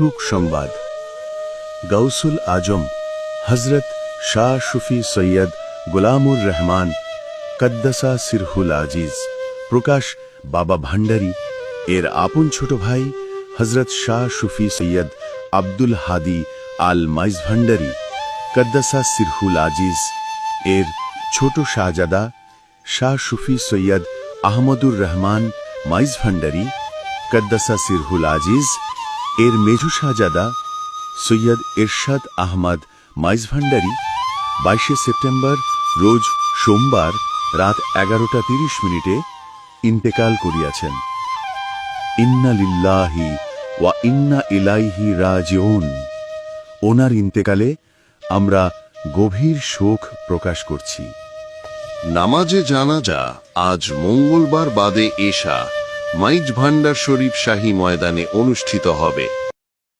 সুখ সংবাদ। গৌসুল আজম হজরত শাহ সুফি সৈয়দ গোলামুর রহমান, কদ্দসা সিরহুল আজিজ, প্রকাশ বাবা ভান্ডারী এর আপন ছোট ভাই হজরত শাহ সুফি সৈয়দ আব্দুল হাদি আল মাইজ ভান্ডারী কদ্দসা সিরহুল আজিজ, এর ছোট শাহজাদা শাহ সুফি সৈয়দ আহমদুর রহমান মাইজ ভান্ডারী কদ্দসা সিরহুল আজিজ এর মেজু শাহজাদা সৈয়দ এরশাদ আহমদ মাইজ ভান্ডারী বাইশে সেপ্টেম্বর রোজ সোমবার রাত এগারোটা তিরিশ মিনিটে ইন্তেকাল করিয়াছেন। ইন্না লিল্লাহি ওয়া ইন্না ইলাইহি রাজিউন। ওনার ইন্তেকালে আমরা গভীর শোক প্রকাশ করছি। নামাজে জানাজা আজ মঙ্গলবার বাদে এশা। মাইজ ভান্ডার শরীফ শাহী ময়দানে অনুষ্ঠিত হবে।